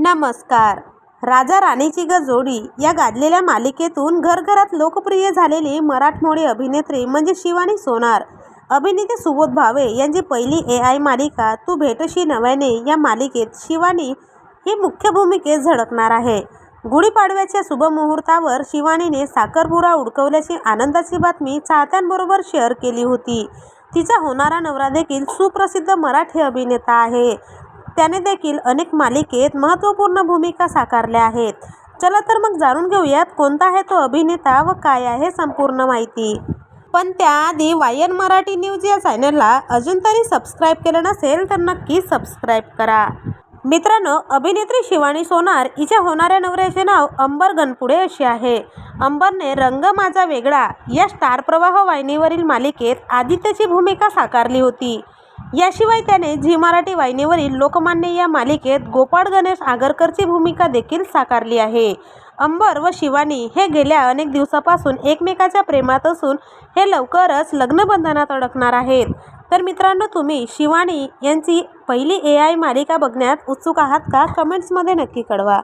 नमस्कार. राजा राणीची ग जोडी या गाजलेल्या मालिकेतून घरघरात लोकप्रिय झालेली मराठमोळी अभिनेत्री म्हणजे शिवानी सोनार. अभिनेते सुबोध भावे यांची पहिली ए आय मालिका तू भेटशी नव्याने या मालिकेत शिवानी ही मुख्य भूमिकेत झळकणार आहे. गुढीपाडव्याच्या शुभमुहूर्तावर शिवानीने साखरपुरा उडकवल्याची आनंदाची बातमी चाहत्यांबरोबर शेअर केली होती. तिचा होणारा नवरा देखील सुप्रसिद्ध मराठी अभिनेता आहे. त्याने देखील अनेक मालिकेत महत्त्वपूर्ण भूमिका साकारल्या आहेत. चला तर मग जाणून घेऊयात कोणता आहे तो अभिनेता व काय आहे संपूर्ण माहिती. पण त्याआधी वायन मराठी न्यूज या चॅनलला अजून तरी सबस्क्राईब केलं नसेल तर नक्की सबस्क्राईब करा. मित्रांनो अभिनेत्री शिवानी सोनार हिच्या होणाऱ्या नवऱ्याचे नाव अंबर गणपुडे असे आहे. अंबरने रंग माझा वेगळा या स्टार प्रवाह वाहिनीवरील मालिकेत आदित्यची भूमिका साकारली होती. याशिवाय त्याने झी मराठी वाहिनीवरील लोकमान्य या मालिकेत गोपाळ गणेश आगरकरची भूमिका देखील साकारली आहे. अंबर व शिवानी हे गेल्या अनेक दिवसापासून एकमेकाच्या प्रेमात असून हे लवकरच लग्नबंधनात अडकणार आहेत. तर मित्रांनो तुम्ही शिवानी यांची पहिली ए आय मालिका बघण्यात उत्सुक आहात का? कमेंट्समध्ये नक्की कळवा.